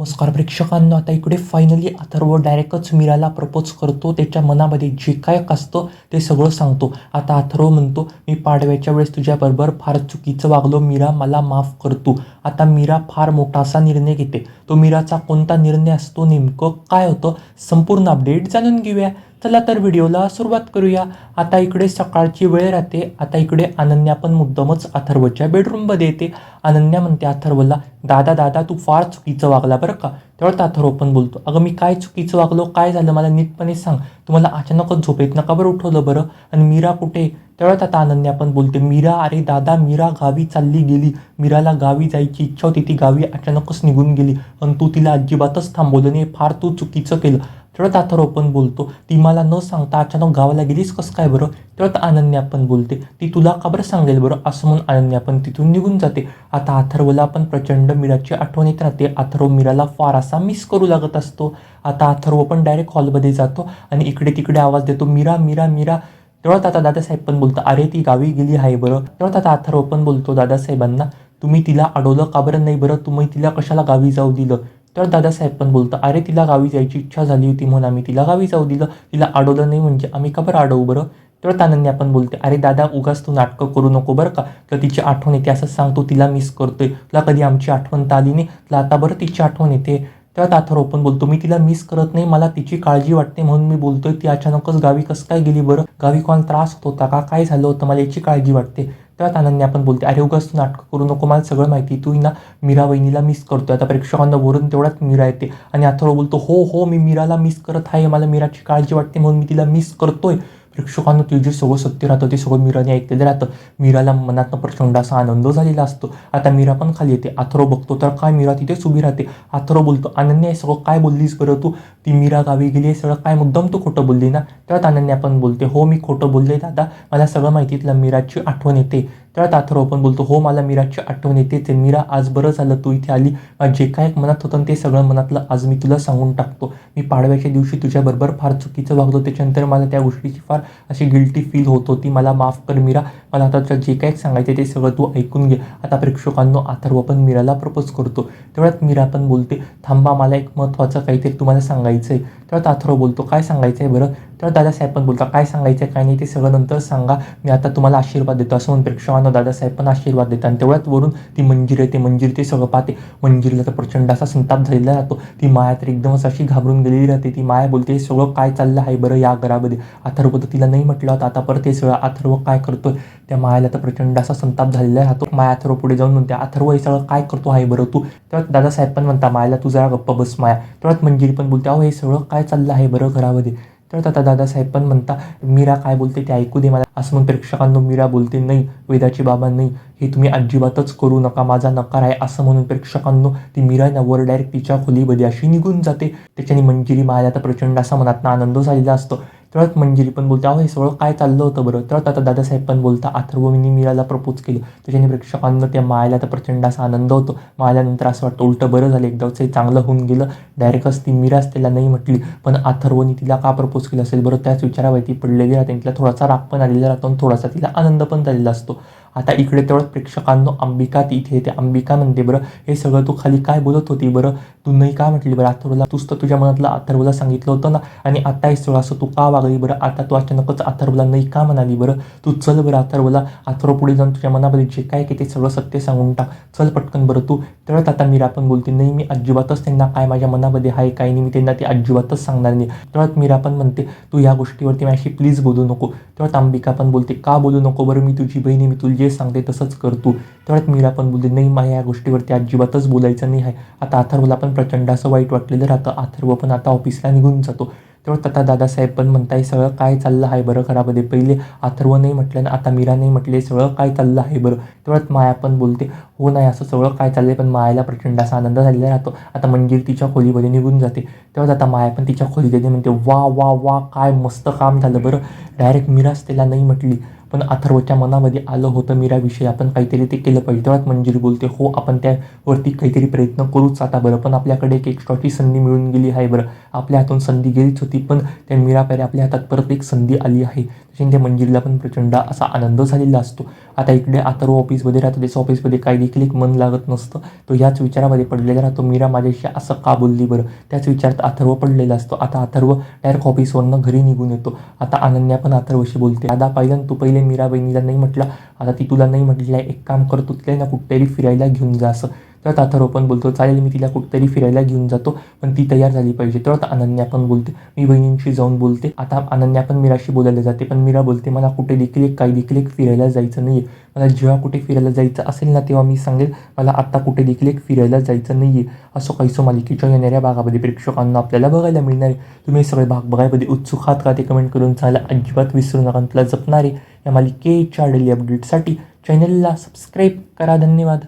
नमस्कार प्रेक्षकांना. आता इकडे फायनली अथर्व डायरेक्टच मीराला प्रपोज करतो. त्याच्या मनामध्ये जे काय असतं ते सगळं सांगतो. आता अथर्व म्हणतो मी पाडव्याच्या वेळेस तुझ्याबरोबर फार चुकीचं वागलो. मीरा मला माफ करतो. आता मीरा फार मोठासा निर्णय घेते. तो मीराचा कोणता निर्णय असतो नेमकं काय होतं संपूर्ण अपडेट जाणून घेऊया. चला तर व्हिडिओला सुरुवात करूया. आता इकडे सकाळची वेळ राहते. आता इकडे अनन्या पण मुद्दामच अथर्वच्या बेडरूममध्ये येते. अनन्या म्हणते अथर्वला दादा दादा तू फार चुकीचं वागला बरं का? तेव्हा अथर्व पण बोलतो अगं मी काय चुकीचं वागलो? काय झालं? मला नीटपणे सांग. तुम्हाला अचानकच झोपेत नका बरं उठवलं बरं. आणि मीरा कुठे? तेवढ्यात आता अनन्या पण बोलते मीरा अरे दादा मीरा गावी चालली गेली. मीराला गावी जायची इच्छा होती. ती गावी अचानकच निघून गेली. आणि तू तिला अजिबातच थांबवलं नाही. फार तू चुकीचं केलं. तेवढ्यात अथर्व पण बोलतो. ती मला न सांगता अचानक गावाला गेलीस कसं काय बरं? तेवढ्यात अनन्या पण बोलते. ती तुला का बरं सांगेल बरं? असं म्हणून अनन्या पण तिथून निघून जाते. आता अथर्वला पण प्रचंड मीराची आठवण येत राहते. अथर्व मीराला फार असा मिस करू लागत असतो. आता अथर्व पण डायरेक्ट हॉलमध्ये जातो आणि इकडे तिकडे आवाज देतो मीरा मीरा मीरा. तेव्हा आता दादासाहेब पण बोलतो अरे ती गावी गेली आहे बरं. तेव्हा आता अथर्व पण बोलतो दादासाहेबांना तुम्ही तिला अडवलं का बरं? नाही बरं तुम्ही तिला कशाला गावी जाऊ दिलं? तर दादासाहेब पण बोलतं अरे तिला गावी जायची इच्छा झाली होती म्हणून आम्ही. तिला गावी जाऊ दिलं. तिला अडवलं नाही म्हणजे आम्ही का बरं अडवू बरं? तर तानन्या पण बोलते अरे दादा उगाच तू नाटकं करू नको बरं का. तर तिची आठवण येते असं सांगतो तिला मिस करतोय. तुला कधी आमची आठवण तर आली नाही. तुला आता बरं तिची आठवण येते. तर ताथर पण बोलतो मी तिला मिस करत नाही. मला तिची काळजी वाटते म्हणून मी बोलतोय. ती अचानकच गावी कसं काय गेली बरं? गावी कोणाला त्रास होत होता का? काय झालं होतं? मला याची काळजी वाटते. तेव्हा अनन्या आपण बोलते अरे उगाच तू नाटकं करू नको मला सगळं माहिती तू ना मीरा वहिनीला मिस करतोय. आता प्रेक्षकांना वरून तेवढाच मीरा येते आणि अथर्व बोलतो हो हो मी मीराला मिस करत आहे. मला मीराची काळजी वाटते म्हणून मी तिला मिस करतोय. प्रेक्षकांना ते जे सगळं सत्य राहतं ते सगळं मीराने ऐकलेलं राहतं. मीराला मनातनं प्रचंड असा आनंद झालेला असतो. आता मीरा पण खाली येते. आथरो बघतो तर काय मीरा तिथेच उभी राहते? आथरो बोलतो अनन्या सगळं काय बोललीस बरं तू? ती मीरा गावी गेली आहे सगळं काय मुद्दाम तू खोटं बोलली ना? त्यात अनन्या पण बोलते हो मी खोटं बोलले दादा. मला सगळं माहितीतलं मीराची आठवण येते. तेव्हा अथर्व पण बोलतो. हो मला मीराची आठवण येते. ते मीरा आज बरं झालं. तू इथे आली. जे काय मनात होतं ते सगळं मनातलं आज मी तुला सांगून टाकतो. मी पाडव्याच्या दिवशी तुझ्याबरोबर फार चुकीचं वागलो. त्याच्यानंतर मला त्या गोष्टीची फार अशी गिल्टी फील होत होती. मला माफ कर मीरा. मला आता तुला जे काय सांगायचं ते सगळं तू ऐकून घे. आता प्रेक्षकांनो अथर्व पण मीराला प्रपोज करतो. तेवढ्यात मीरा पण बोलते थांबा मला एक महत्त्वाचं काहीतरी तुम्हाला सांगायचं आहे तेव्हा अथर्व बोलतो काय सांगायचं आहे बरं? तर दादासाहेब पण बोलता काय सांगायचं आहे काय नाही ते सगळं नंतर सांगा. मी आता तुम्हाला आशीर्वाद देतो असं म्हणून प्रेक्षकांना दादासाहेब पण आशीर्वाद देतात. आणि तेवढ्यात वरून ती मंजिरी येते ते मंजिरी ते सगळं पाहते. मंजिरीला तर प्रचंड असा संताप झालेला राहतो. ती माया तर एकदमच अशी घाबरून गेलेली राहते. ती माया बोलते हे सगळं काय चाललं आहे बरं या घरामध्ये? अथर्व तर तिला नाही म्हटलं होतं. आता परत हे सगळं अथर्व काय करतोय? त्या मायाला तर प्रचंड असा संताप झालेला राहतो. माया अथर्व पुढे जाऊन म्हणते अथर्व हे सगळं काय करतो आहे बरं तू? तेव्हा दादासाहेब पण म्हणता मायाला तू जरा गप्प बस माया. तेव्हाच मंजिरी पण बोलते अहो हे सगळं काय चाललं आहे बरं घरामध्ये? तर आता दादासाहेब पण म्हणता मीरा काय बोलते ते ऐकू दे मला. असं म्हणून प्रेक्षकांनो मीरा बोलते नाही वेदाची बाबा नाही हे तुम्ही अजिबातच करू नका माझा नकार आहे. असं म्हणून प्रेक्षकांनो ती मीरा नवर डायरेक्ट तिच्या खोलीमध्ये अशी निघून जाते. त्याच्याने मंजिरी मायाला तर प्रचंड असा मनातनं आनंद झालेला असतो. तेव्हाच मंजिरी पण बोलते अहो हे सगळं काय चाललं होतं बरं? तेव्हा आता दादासाहेब पण बोलता अथर्वमीनी मीराला प्रपोज केलं. त्याच्याने प्रेक्षकांना त्या मायाला तर प्रचंड असा आनंद होतो. मायानंतर असं वाटतं उलटं बरं झालं एकदाच हे चांगलं होऊन गेलं. डायरेक्टच ती मीराच त्याला नाही म्हटली पण अथर्वनी तिला का प्रपोज केलं असेल बरं? त्याच विचारावरती पडलेली राहते तिला थोडासा राग पण आलेला राहतो आणि थोडासा तिला आनंद पण झालेला असतो. आता इकडे तेवढं प्रेक्षकांनो अंबिका तिथे येते. अंबिका म्हणते बरं हे सगळं तू खाली काय बोलत होती? बरं तू नाही काय म्हटली? बरं अथर्वला तूच तर तुझ्या मनातलं अथर्वला सांगितलं होतं ना? आणि आता हे सगळं असं तू का वागली? बरं आता तू अचानकच अथर्वला नाही का म्हणाली? बरं तू चल बरं अथर्वला. अथर्व पुढे जाऊन तुझ्या मनामध्ये जे काय की ते सगळं सत्य सांगून टाक. चल पटकन बरं तू. तेवढंच आता मीरा पण बोलते नाही मी अजिबातच त्यांना काय माझ्या मनामध्ये आहे काय नाही मी त्यांना ते अजिबातच सांगणार नाही. तेवढ्यात मीरा पण म्हणते तू या गोष्टीवरती माझ्याशी प्लीज बोलू नको. तेवढ्यात अंबिका पण बोलते का बोलू नको? बरं मी तुझी बहिणी मी तुझी जे सांगते तसंच करतो तेवढ्यात मीरा पण बोलते नाही मला या गोष्टीवरती अजिबातच बोलायचं नाही आहे. आता अथर्वला पण प्रचंड असं वाईट वाटलेलं राहतं. अथर्व पण आता ऑफिसला निघून जातो. तेव्हा आता दादासाहेब पण म्हणताय सगळं काय चाललं आहे बरं घरामध्ये? पहिले अथर्व नाही म्हटलं ना आता मीरा नाही म्हटले. सगळं काय चाललं आहे बरं? तेवढ्यात माया पण बोलते हो नाही असं सगळं काय चाललंय पण मायाला प्रचंड असा आनंद झालेला राहतो. आता मंजिर तिच्या खोलीमध्ये निघून जाते. तेव्हाच आता माया पण तिच्या खोलीमध्ये म्हणते वा वा वा काय मस्त काम झालं बरं. डायरेक्ट मीराच त्याला नाही म्हटली. पण अथर्वच्या मनामध्ये आलं होतं मीराविषयी. आपण काहीतरी ते केलं पाहिजे. तेव्हाच मंजिरी बोलते हो आपण त्यावरती काहीतरी प्रयत्न करूच आता बरं. पण आपल्याकडे एक एक्स्ट्राची संधी मिळून गेली आहे बरं. आपल्या हातून संधी गेलीच होती पण त्या मीरापायरे आपल्या हातात परत एक संधी आली आहे. शिंदे त्या मंजिरीला पण प्रचंड असा आनंद झालेला असतो. आता इकडे अथर्व ऑफिसमध्ये राहतो त्याच्या ऑफिसमध्ये काही देखील एक मन लागत नसतं. तो याच विचारामध्ये पडलेला राहतो मीरा माझ्याशी असं का बोलली बरं? त्याच विचारात अथर्व पडलेला असतो. आता अथर्व डायरेक्ट ऑफिसवरनं घरी निघून येतो. आता अनन्या पण अथर्वशी बोलते दादा पहिलं तू पहिले मीरा बहिणीला नाही म्हटलं? आता ती तुला नाही म्हटलेलं आहे एक काम करतो तिला ना कुठेतरी फिरायला घेऊन जा असं. तर अथर्व पण बोलतो चालेल मी तिला कुठेतरी फिरायला घेऊन जातो पण ती तयार झाली पाहिजे. तर आता अनन्या पण बोलते मी बहिणींशी जाऊन बोलते. आता अनन्या पण मीराशी बोलायला जाते पण मीरा बोलते मला कुठे देखील एक काही देखील एक फिरायला जायचं नाही आहे मला जेव्हा कुठे फिरायला जायचं असेल ना तेव्हा मी सांगेल मला आत्ता कुठे देखील एक फिरायला जायचं नाही आहे असं कैसो मालिकेच्या येणाऱ्या भागामध्ये प्रेक्षकांना आपल्याला बघायला मिळणार आहे. तुम्ही सगळे भाग बघायमध्ये उत्सुक आहात का? ते कमेंट करून सांगायला अजिबात विसरू नका तुला जपणारे या मालिकेच्या डेली अपडेटसाठी चॅनलला सबस्क्राईब करा. धन्यवाद.